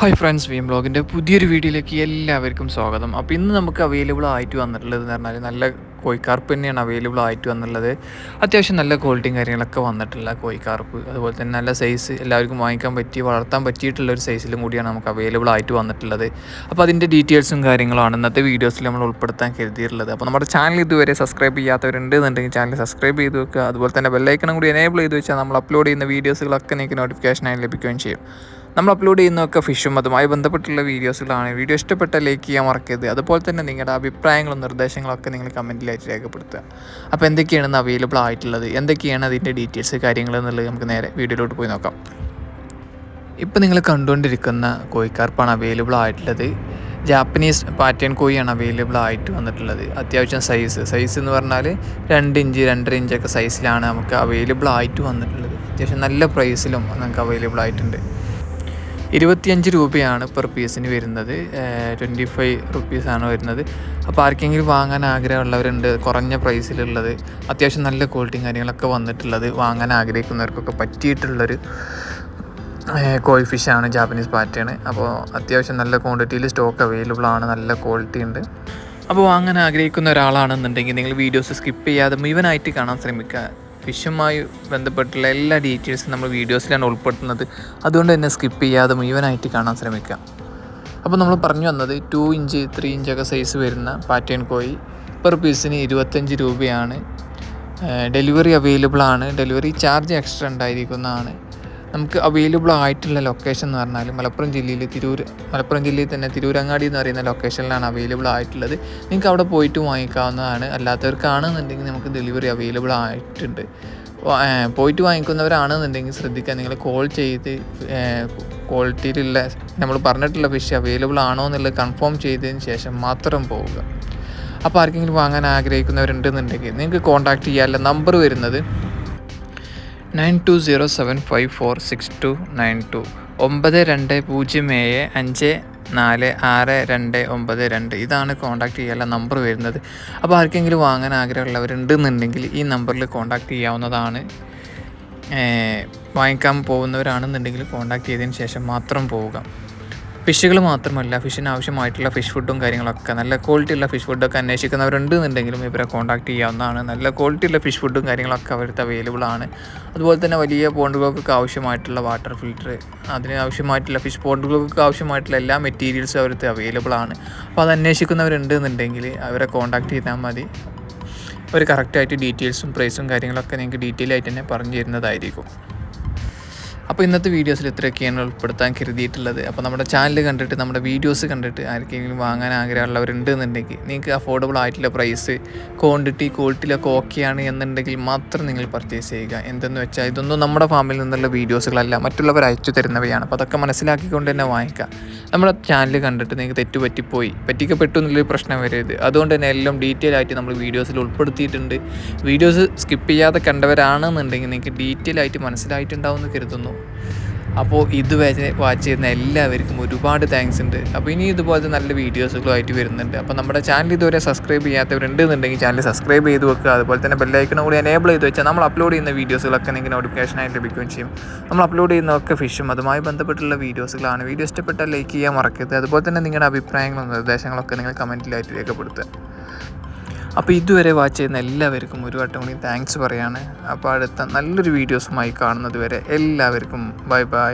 Hi friends we ബ്ലോഗിന്റെ പുതിയൊരു വീഡിയോയിലേക്ക് എല്ലാവർക്കും സ്വാഗതം. അപ്പോൾ ഇന്ന് നമുക്ക് അവൈലബിൾ ആയിട്ട് വന്നിട്ടുള്ളത് എന്ന് പറഞ്ഞാൽ നല്ല കോഴിക്കാർപ്പ് തന്നെയാണ് അവൈലബിൾ ആയിട്ട് വന്നുള്ളത് അത്യാവശ്യം നല്ല ക്വാളിറ്റിയും കാര്യങ്ങളൊക്കെ വന്നിട്ടുള്ള കോഴിക്കാർപ്പ്. അതുപോലെ തന്നെ നല്ല സൈസ് എല്ലാവർക്കും വാങ്ങിക്കാൻ പറ്റി വളർത്താൻ പറ്റിയിട്ടുള്ള ഒരു സൈസിലും കൂടിയാണ് നമുക്ക് അവൈലബിൾ ആയിട്ട് വന്നിട്ടുള്ളത്. അപ്പോൾ അതിന്റെ ഡീറ്റെയിൽസും കാര്യങ്ങളാണ് ഇന്നത്തെ വീഡിയോസിൽ നമ്മൾ ഉൾപ്പെടുത്താൻ കരുതിയിട്ടുള്ളത്. അപ്പോൾ നമ്മുടെ ചാനൽ ഇതുവരെ സബ്സ്ക്രൈബ് ചെയ്യാത്തവരുണ്ട് എന്നുണ്ടെങ്കിൽ ചാനൽ സബ്സ്ക്രൈബ് ചെയ്ത് വെക്കുക. അതുപോലെ തന്നെ ബെല്ലൈക്കണം കൂടി എനേബിൾ ചെയ്ത് വെച്ചാൽ നമ്മൾ അപ്ലോഡ് ചെയ്യുന്ന വീഡിയോസുകളൊക്കെ നിങ്ങൾക്ക് നോട്ടിഫിക്കേഷനായി ലഭിക്കുകയും ചെയ്യും. നമ്മൾ അപ്ലോഡ് ചെയ്യുന്നതൊക്കെ ഫിഷും അതുമായി ബന്ധപ്പെട്ടുള്ള വീഡിയോസുകളാണ് വീഡിയോ ഇഷ്ടപ്പെട്ട ലൈക്ക് ചെയ്യാൻ മറക്കരുത്. അതുപോലെ തന്നെ നിങ്ങളുടെ അഭിപ്രായങ്ങളും നിർദ്ദേശങ്ങളും ഒക്കെ നിങ്ങൾ കമന്റിലായിട്ട് രേഖപ്പെടുത്തുക. അപ്പോൾ എന്തൊക്കെയാണ് അവൈലബിൾ ആയിട്ടുള്ളത്? എന്തൊക്കെയാണ് അതിന്റെ ഡീറ്റെയിൽസ് കാര്യങ്ങൾ എന്നുള്ളത് നമുക്ക് നേരെ വീഡിയോയിലോട്ട് പോയി നോക്കാം. ഇപ്പോൾ നിങ്ങൾ കണ്ടുകൊണ്ടിരിക്കുന്ന കോഴിക്കാർപ്പാണ് അവൈലബിൾ ആയിട്ടുള്ളത്. ജാപ്പനീസ് പാറ്റേൺ കോഴിയാണ് അവൈലബിൾ ആയിട്ട് വന്നിട്ടുള്ളത്. അത്യാവശ്യം സൈസ് സൈസ് എന്ന് പറഞ്ഞാൽ രണ്ട് ഇഞ്ച് രണ്ടര ഇഞ്ചൊക്കെ സൈസിലാണ് നമുക്ക് അവൈലബിൾ ആയിട്ട് വന്നിട്ടുള്ളത്. അത്യാവശ്യം നല്ല പ്രൈസിലും നമുക്ക് അവൈലബിൾ ആയിട്ടുണ്ട്. ഇരുപത്തിയഞ്ച് രൂപയാണ് പെർ പീസിന് വരുന്നത്. ട്വന്റി ഫൈവ് റുപ്പീസാണ് വരുന്നത്. അപ്പോൾ ആർക്കെങ്കിലും വാങ്ങാൻ ആഗ്രഹമുള്ളവരുണ്ട് കുറഞ്ഞ പ്രൈസിലുള്ളത് അത്യാവശ്യം നല്ല ക്വാളിറ്റിയും കാര്യങ്ങളൊക്കെ വന്നിട്ടുള്ളത് വാങ്ങാൻ ആഗ്രഹിക്കുന്നവർക്കൊക്കെ പറ്റിയിട്ടുള്ളൊരു കോഴി ഫിഷാണ് ജാപ്പനീസ് പാറ്റേൺ അപ്പോൾ അത്യാവശ്യം നല്ല ക്വാണ്ടിറ്റിയിൽ സ്റ്റോക്ക് അവൈലബിൾ ആണ് നല്ല ക്വാളിറ്റി ഉണ്ട്. അപ്പോൾ വാങ്ങാൻ ആഗ്രഹിക്കുന്ന ഒരാളാണെന്നുണ്ടെങ്കിൽ നിങ്ങൾ വീഡിയോസ് സ്കിപ്പ് ചെയ്യാതെ മുഴുവനായിട്ട് കാണാൻ ശ്രമിക്കുക. ഫിഷുമായി ബന്ധപ്പെട്ടുള്ള എല്ലാ ഡീറ്റെയിൽസും നമ്മൾ വീഡിയോസിലാണ് ഉൾപ്പെടുത്തുന്നത്. അതുകൊണ്ട് തന്നെ സ്കിപ്പ് ചെയ്യാതെ മുഴുവനായിട്ട് കാണാൻ ശ്രമിക്കുക. അപ്പോൾ നമ്മൾ പറഞ്ഞു വന്നത് ടു ഇഞ്ച് ത്രീ ഇഞ്ചൊക്കെ സൈസ് വരുന്ന പാറ്റേൺ കോയി പെർ പീസിന് ഇരുപത്തഞ്ച് രൂപയാണ്. ഡെലിവറി അവൈലബിൾ ആണ്. ഡെലിവറി ചാർജ് എക്സ്ട്രാ ഉണ്ടായിരിക്കുന്നതാണ്. നമുക്ക് അവൈലബിൾ ആയിട്ടുള്ള ലൊക്കേഷൻ എന്ന് പറഞ്ഞാൽ മലപ്പുറം ജില്ലയിൽ തിരൂർ മലപ്പുറം ജില്ലയിൽ തന്നെ തിരൂരങ്ങാടി എന്ന് പറയുന്ന ലൊക്കേഷനിലാണ് അവൈലബിൾ ആയിട്ടുള്ളത്. നിങ്ങൾക്ക് അവിടെ പോയിട്ട് വാങ്ങിക്കാവുന്നതാണ്. അല്ലാത്തവർക്കാണെന്നുണ്ടെങ്കിൽ നമുക്ക് ഡെലിവറി അവൈലബിൾ ആയിട്ടുണ്ട്. പോയിട്ട് വാങ്ങിക്കുന്നവരാണെന്നുണ്ടെങ്കിൽ ശ്രദ്ധിക്കുക. നിങ്ങൾ കോൾ ചെയ്ത് ക്വാളിറ്റിയിലുള്ള നമ്മൾ പറഞ്ഞിട്ടുള്ള ഫിഷ് അവൈലബിൾ ആണോ എന്നുള്ളത് കൺഫേം ചെയ്തതിന് ശേഷം മാത്രം പോവുക. അപ്പോൾ ആർക്കെങ്കിലും വാങ്ങാൻ ആഗ്രഹിക്കുന്നവരുണ്ടെന്നുണ്ടെങ്കിൽ നിങ്ങൾക്ക് കോൺടാക്ട് ചെയ്യാനുള്ള നമ്പർ വരുന്നത് nine two zero seven five four six two nine two. ഒമ്പത് രണ്ട് പൂജ്യം ഏഴ് അഞ്ച് നാല് ആറ് രണ്ട് ഒമ്പത് രണ്ട്. ഇതാണ് കോൺടാക്ട് ചെയ്യാനുള്ള നമ്പർ വരുന്നത്. അപ്പോൾ ആർക്കെങ്കിലും വാങ്ങാൻ ആഗ്രഹമുള്ളവരുണ്ടെന്നുണ്ടെങ്കിൽ ഈ നമ്പറിൽ കോൺടാക്ട് ചെയ്യാവുന്നതാണ്. വാങ്ങിക്കാൻ പോകുന്നവരാണെന്നുണ്ടെങ്കിൽ കോൺടാക്ട് ചെയ്തതിന് ശേഷം മാത്രം പോവുക. ഫിഷുകൾ മാത്രമല്ല ഫിഷിന് ആവശ്യമായിട്ടുള്ള ഫിഷ് ഫുഡും കാര്യങ്ങളൊക്കെ നല്ല ക്വാളിറ്റി ഉള്ള ഫിഷ് ഫുഡൊക്കെ അന്വേഷിക്കുന്നവരുണ്ട് എന്നുണ്ടെങ്കിലും ഇവരെ കോൺടാക്ട് ചെയ്യാവുന്നതാണ്. നല്ല ക്വാളിറ്റി ഉള്ള ഫിഷ് ഫുഡും കാര്യങ്ങളൊക്കെ അവർക്ക് അവൈലബിൾ ആണ്. അതുപോലെ തന്നെ വലിയ പോണ്ടുകൾക്കൊക്കെ ആവശ്യമായിട്ടുള്ള വാട്ടർ ഫിൽറ്റർ അതിന് ആവശ്യമായിട്ടുള്ള ഫിഷ് പോണ്ടുകൾക്ക് ആവശ്യമായിട്ടുള്ള എല്ലാ മെറ്റീരിയൽസും അവർക്ക് അവൈലബിൾ ആണ്. അപ്പോൾ അത് അന്വേഷിക്കുന്നവരുണ്ട് എന്നുണ്ടെങ്കിൽ അവരെ കോൺടാക്ട് ചെയ്താൽ മതി. അവർ കറക്റ്റായിട്ട് ഡീറ്റെയിൽസും പ്രൈസും കാര്യങ്ങളൊക്കെ നിങ്ങൾക്ക് ഡീറ്റെയിൽ ആയിട്ട് തന്നെ പറഞ്ഞു തരുന്നതായിരിക്കും. അപ്പോൾ ഇന്നത്തെ വീഡിയോസിൽ ഇത്രയൊക്കെയാണ് ഉൾപ്പെടുത്താൻ കരുതിയിട്ടുള്ളത്. അപ്പോൾ നമ്മുടെ ചാനൽ കണ്ടിട്ട് നമ്മുടെ വീഡിയോസ് കണ്ടിട്ട് ആർക്കെങ്കിലും വാങ്ങാൻ ആഗ്രഹമുള്ളവരുണ്ട് എന്നുണ്ടെങ്കിൽ നിങ്ങൾക്ക് അഫോർഡബിൾ ആയിട്ടുള്ള പ്രൈസ് ക്വാണ്ടിറ്റി ക്വാളിറ്റിയിലൊക്കെ ഓക്കെയാണ് എന്നുണ്ടെങ്കിൽ മാത്രം നിങ്ങൾ പർച്ചേസ് ചെയ്യുക. എന്തെന്ന് വെച്ചാൽ ഇതൊന്നും നമ്മുടെ ഫാമിൽ നിന്നുള്ള വീഡിയോസുകളല്ല മറ്റുള്ളവർ അയച്ചു തരുന്നവയാണ്. അപ്പോൾ അതൊക്കെ മനസ്സിലാക്കിക്കൊണ്ട് തന്നെ വാങ്ങിക്കുക. നമ്മുടെ ചാനൽ കണ്ടിട്ട് നിങ്ങൾക്ക് തെറ്റു പറ്റിപ്പോയി പറ്റിക്കപ്പെട്ടു എന്നുള്ളൊരു പ്രശ്നം വരരുത്. അതുകൊണ്ട് തന്നെ എല്ലാം ഡീറ്റെയിൽ ആയിട്ട് നമ്മൾ വീഡിയോസിൽ ഉൾപ്പെടുത്തിയിട്ടുണ്ട്. വീഡിയോസ് സ്കിപ്പ് ചെയ്യാതെ കണ്ടവരാണെന്നുണ്ടെങ്കിൽ നിങ്ങൾക്ക് ഡീറ്റെയിൽ ആയിട്ട് മനസ്സിലായിട്ടുണ്ടാവും എന്ന് കരുതുന്നു. അപ്പോൾ ഇതുവരെ വാച്ച് ചെയ്യുന്ന എല്ലാവർക്കും ഒരുപാട് താങ്ക്സ് ഉണ്ട്. അപ്പോൾ ഇനി ഇതുപോലത്തെ നല്ല വീഡിയോസുകളുമായിട്ട് വരുന്നുണ്ട്. അപ്പോൾ നമ്മുടെ ചാനൽ ഇതുവരെ സബ്സ്ക്രൈബ് ചെയ്യാത്തവരുണ്ട് എന്നുണ്ടെങ്കിൽ ചാനൽ സബ്സ്ക്രൈബ് ചെയ്ത് വെക്കുക. അതുപോലെ തന്നെ ബെല്ലൈക്കണം കൂടി എനേബിൾ ചെയ്ത് വെച്ചാൽ നമ്മൾ അപ്ലോഡ് ചെയ്യുന്ന വീഡിയോസുകളൊക്കെ നിങ്ങൾക്ക് നോട്ടിഫിക്കേഷനായിട്ട് ലഭിക്കുകയും ചെയ്യും. നമ്മൾ അപ്ലോഡ് ചെയ്യുന്നതൊക്കെ ഫിഷും അതുമായി ബന്ധപ്പെട്ടുള്ള വീഡിയോസുകളാണ് വീഡിയോ ഇഷ്ടപ്പെട്ടാൽ ലൈക്ക് ചെയ്യാൻ മറക്കരുത്. അതുപോലെ തന്നെ നിങ്ങളുടെ അഭിപ്രായങ്ങളും നിർദ്ദേശങ്ങളൊക്കെ നിങ്ങൾ കമന്റിലായിട്ട് രേഖപ്പെടുത്തുക. അപ്പോൾ ഇതുവരെ വാച്ച് ചെയ്യുന്ന എല്ലാവർക്കും ഒരു വട്ടം കൂടി താങ്ക്സ് പറയാണ്. അപ്പോൾ അടുത്ത നല്ലൊരു വീഡിയോസുമായി കാണുന്നത് വരെ എല്ലാവർക്കും ബൈ ബൈ